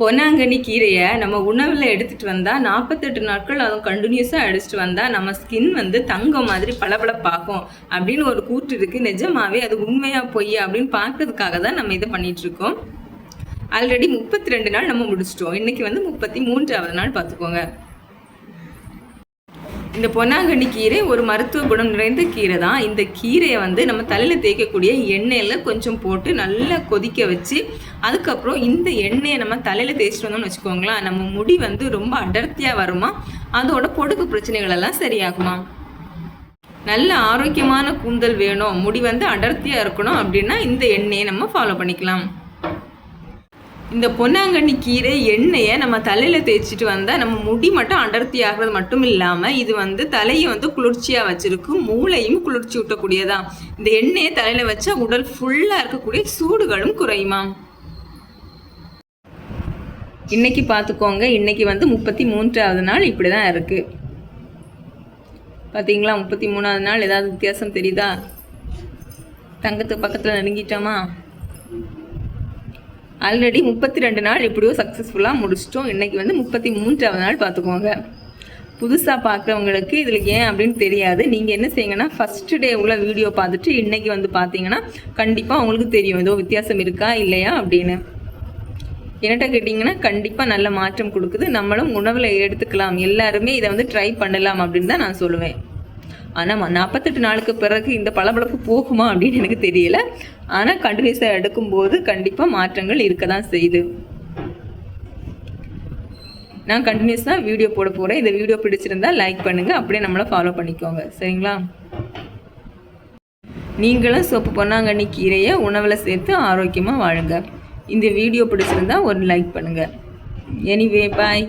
பொன்னாங்கண்ணி கீரையை நம்ம உணவில் எடுத்துகிட்டு வந்தால் நாற்பத்தெட்டு நாட்கள் அதுவும் கண்டினியூஸாக அடிச்சுட்டு வந்தால் நம்ம ஸ்கின் வந்து தங்கம் மாதிரி பளபளப்பாகும் அப்படின்னு ஒரு கூற்று இருக்குது நிஜமாவே அது உண்மையாக பொய் அப்படின்னு பார்க்கறதுக்காக தான் நம்ம இதை பண்ணிகிட்ருக்கோம் ஆல்ரெடி முப்பத்தி ரெண்டு நாள் நம்ம முடிச்சிட்டோம். இன்றைக்கி வந்து முப்பத்தி மூன்றாவது நாள் பார்த்துக்கோங்க. இந்த பொன்னாங்கண்ணி கீரை ஒரு மருத்துவ குணம் நிறைந்த கீரை தான். இந்த கீரையை வந்து நம்ம தலையில் தேய்க்கக்கூடிய எண்ணெயில் கொஞ்சம் போட்டு நல்லா கொதிக்க வச்சு அதுக்கப்புறம் இந்த எண்ணெயை நம்ம தலையில் தேய்ச்சிட்டு வந்தோம்னு வச்சுக்கோங்களேன் நம்ம முடி வந்து ரொம்ப அடர்த்தியாக வருமா? அதோட பொடுக்கு பிரச்சனைகள் எல்லாம் சரியாகுமா? நல்ல ஆரோக்கியமான கூந்தல் வேணும். முடி வந்து அடர்த்தியாக இருக்கணும் அப்படின்னா இந்த எண்ணெயை நம்ம ஃபாலோ பண்ணிக்கலாம். இந்த பொன்னாங்கண்ணி கீரை எண்ணெயை நம்ம தலையில் தேய்ச்சிட்டு வந்தால் நம்ம முடி மட்டும் அடர்த்தி ஆகிறது மட்டும் இல்லாமல் இது வந்து தலையை வந்து குளிர்ச்சியாக வச்சிருக்கும் மூளையும் குளிர்ச்சி ஊட்டக்கூடியதா. இந்த எண்ணெயை தலையில் வச்சா உடல் ஃபுல்லாக இருக்கக்கூடிய சூடுகளும் குறையுமா? இன்னைக்கு பார்த்துக்கோங்க இன்னைக்கு வந்து முப்பத்தி மூன்றாவது நாள் இப்படி தான் இருக்குது பார்த்தீங்களா முப்பத்தி மூணாவது நாள் ஏதாவது வித்தியாசம் தெரியுதா? தங்கத்து பக்கத்தில் நெருங்கிட்டோமா? ஆல்ரெடி முப்பத்தி ரெண்டு நாள் எப்படியோ சக்ஸஸ்ஃபுல்லாக முடிச்சிட்டோம். இன்றைக்கி வந்து முப்பத்தி மூன்றாவது நாள் பார்த்துக்கோங்க. புதுசாக பார்க்குறவங்களுக்கு இதில் ஏன் அப்படின்னு தெரியாது. நீங்கள் என்ன செய்யுங்கன்னா ஃபஸ்ட்டு டே உள்ள வீடியோ பார்த்துட்டு இன்றைக்கி வந்து பார்த்தீங்கன்னா கண்டிப்பாக உங்களுக்கு தெரியும். ஏதோ வித்தியாசம் இருக்கா இல்லையா அப்படின்னு. என்னட்ட கேட்டிங்கன்னா கண்டிப்பாக நல்ல மாற்றம் கொடுக்குது. நம்மளும் உணவில் எடுத்துக்கலாம். எல்லாருமே இதை வந்து ட்ரை பண்ணலாம் அப்படின்னு தான் நான் சொல்லுவேன். ஆனால் நாற்பத்தெட்டு நாளுக்கு பிறகு இந்த பளபளப்பு போகுமா அப்படின்னு எனக்கு தெரியல. ஆனால் கண்டினியூஸாக எடுக்கும்போது கண்டிப்பாக மாற்றங்கள் இருக்க தான் செய்யுது. நான் கண்டினியூஸாக வீடியோ போட போகிறேன் இந்த வீடியோ பிடிச்சிருந்தா லைக் பண்ணுங்கள் அப்படியே நம்மளை ஃபாலோ பண்ணிக்கோங்க. சரிங்களா? நீங்களும் சோப்பு பொன்னாங்கண்ணி கீரையை உணவில் சேர்த்து ஆரோக்கியமாக வாழுங்க. இந்த வீடியோ பிடிச்சிருந்தா ஒரு லைக் பண்ணுங்கள் எனிவே பாய்